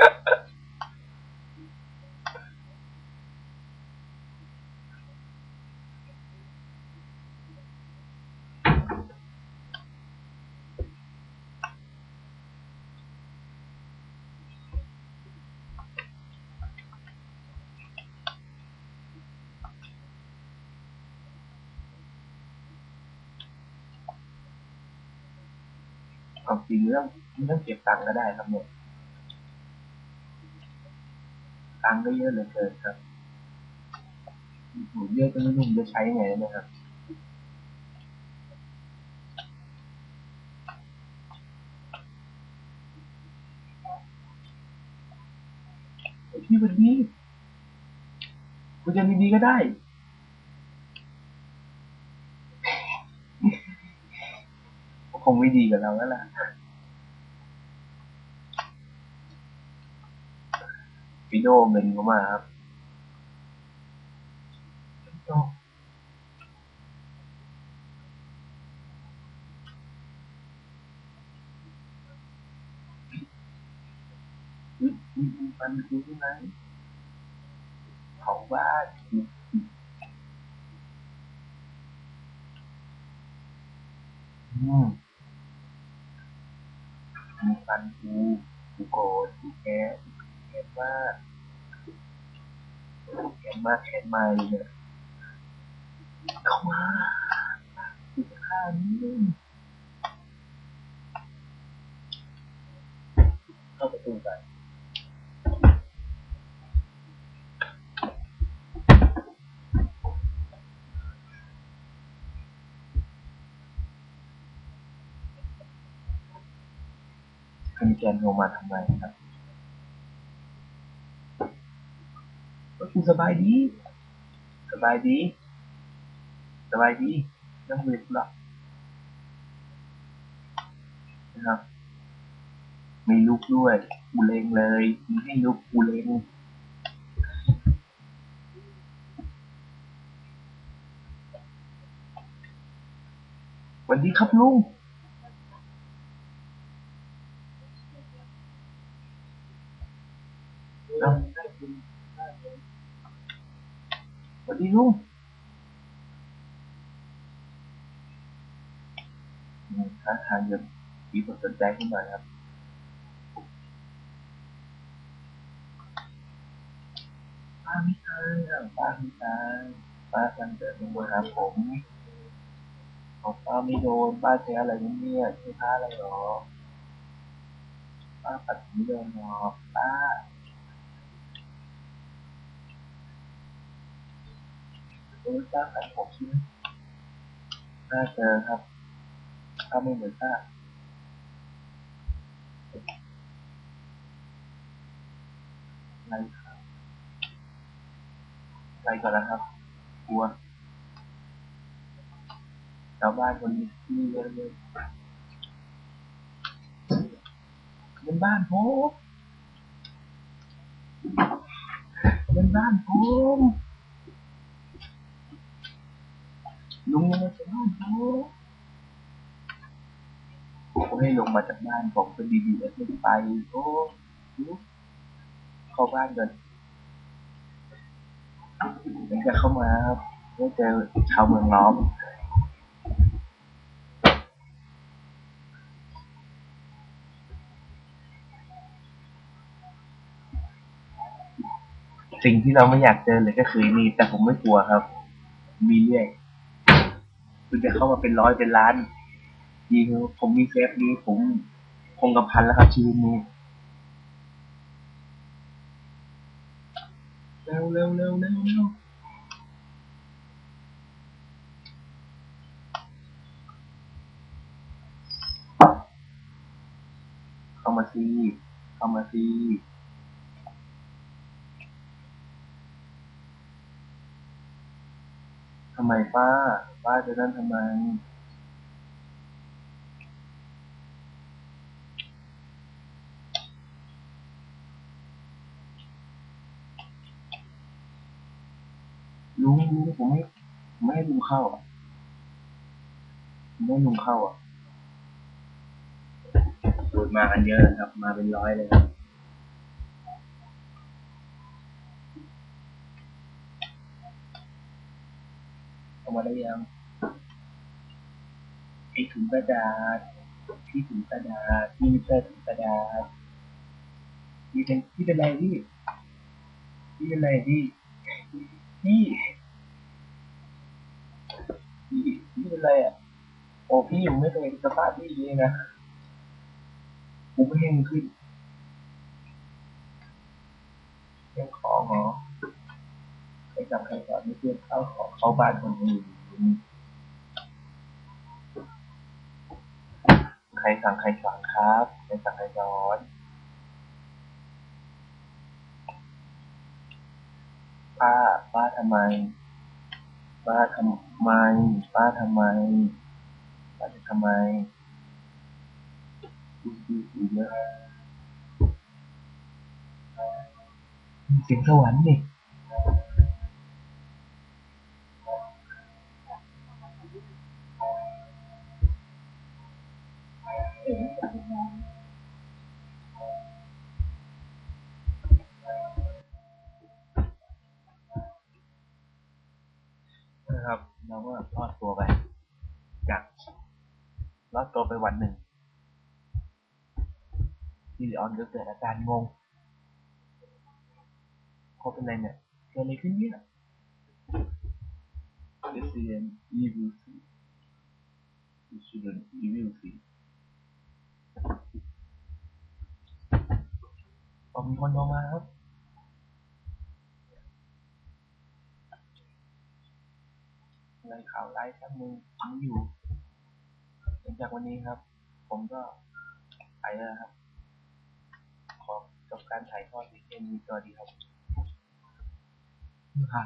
ความจริงเรื่องเรื่องเก็บตังค์ก็ได้ครับเนี่ย ตังค์ก็เยอะเหลือเกินครับโหเยอะจนไม่รู้จะใช้ไงนะครับพี่วันนี้คุณจะดีๆก็ได้คงไม่ดีกับเราแล้วล่ะ วิโอเมนเข้ามาครับมันคือที่ไหนเผาบ้านอืมมีฟันกูกูโกรธกูแค้นแค้นมาก แค้นมาแค้นมาเลยเนี่ยเข้ามากูจะฆ่ามึงเข้าประตูไปคุณแกนโทรมาทำไมครับ ก็คือสบายดี สบายดี สบายดียังไม่ได้หลับนะครับมีลุกด้วยกูเลงเลยมีให้ลุกกูเลงสวัสดีครับลุงเอา สวัสดีลุงอืมท้าทายเยอะมีคนสนใจขึ้นมาครับป้าไม่ตายอะป้าไม่ตายป้ากำลังเดินลงมาหาผมบอกป้าไม่โดนป้าใช้อะไรเนี่ยใช้ผ้าอะไรหรอป้าปัดไม่โดนหรอป้า เออป้าปัดผมใช่ไหมป้าเจอครับป้าไม่เหมือนป้าไรครับไรก่อนนะครับกลัวชาวบ้านคนนี้ที่เยอะเลยเป็นบ้านผมเป็นบ้านผม ลุงยังไม่เป็นบ้านผมผมให้ลงมาจากบ้านผมเป็นดีๆแล้วไม่ไปโอ้เข้าบ้านก่อนหลังจากเข้ามาครับได้เจอชาวเมืองล้อมสิ่งที่เราไม่อยากเจอเลยก็คือนี่แต่ผมไม่กลัวครับ มีเรื่อย คุณจะเข้ามาเป็นร้อยเป็นล้านยิงผมมีเซฟนี้ผมคงกระพันแล้วครับชีวิตนี้เร็วเร็วเร็วเร็วเร็วเข้ามาซีเข้ามาซีำไมป้า ป้าจะนั่นทำไม ลุงลุงผมไม่ไม่ให้ลุงเข้าอะไม่ลุงเข้าอะโดมากันเยอะนะครับ มาเป็นร้อยเลยครับามาได้ยังไอถุงกระดาษพี่ถุงกระดาษพี่ไม่ใช่ถุงกระดาษพี่เป็นพี่เป็นไรพี่พี่เป็นไรพี่พี่พี่พี่เป็นไรอะโอ้พี่ยังไม่เคยเห็นสภาพพี่เลยนะกูไม่ให้งขึ้นเรื่องของเหรอ รจำใครสอนไม่เพื่อนเข้าของเข้าบ้านคนอื่นใครสั่งใครสอนครับใครสั่งใครสอนป้าป้าทำไม ป้าทำไม ป้าทำไมป้าจะทำไมดูดูดูเยอะเสียงสวรรค์เนี่นะครับเราก็รอดตัวไปจากรอด ตัวไปวันหนึ่งที่ลีออนก็เกิดอาการงงเขาเป็นอะไรเนี่ยเกิดอะไรขึ้นเนี่ย Resident Evil 4 Resident Evil 4อ๋อมีคนโทรมาครับอะไรข่าวร้ายช่างมึงผมอยู่ จากวันนี้ครับ ผมก็ไปแล้วครับ ขอจบการถ่ายทอดเพียงแค่นี้สวัสดีครับฮ่า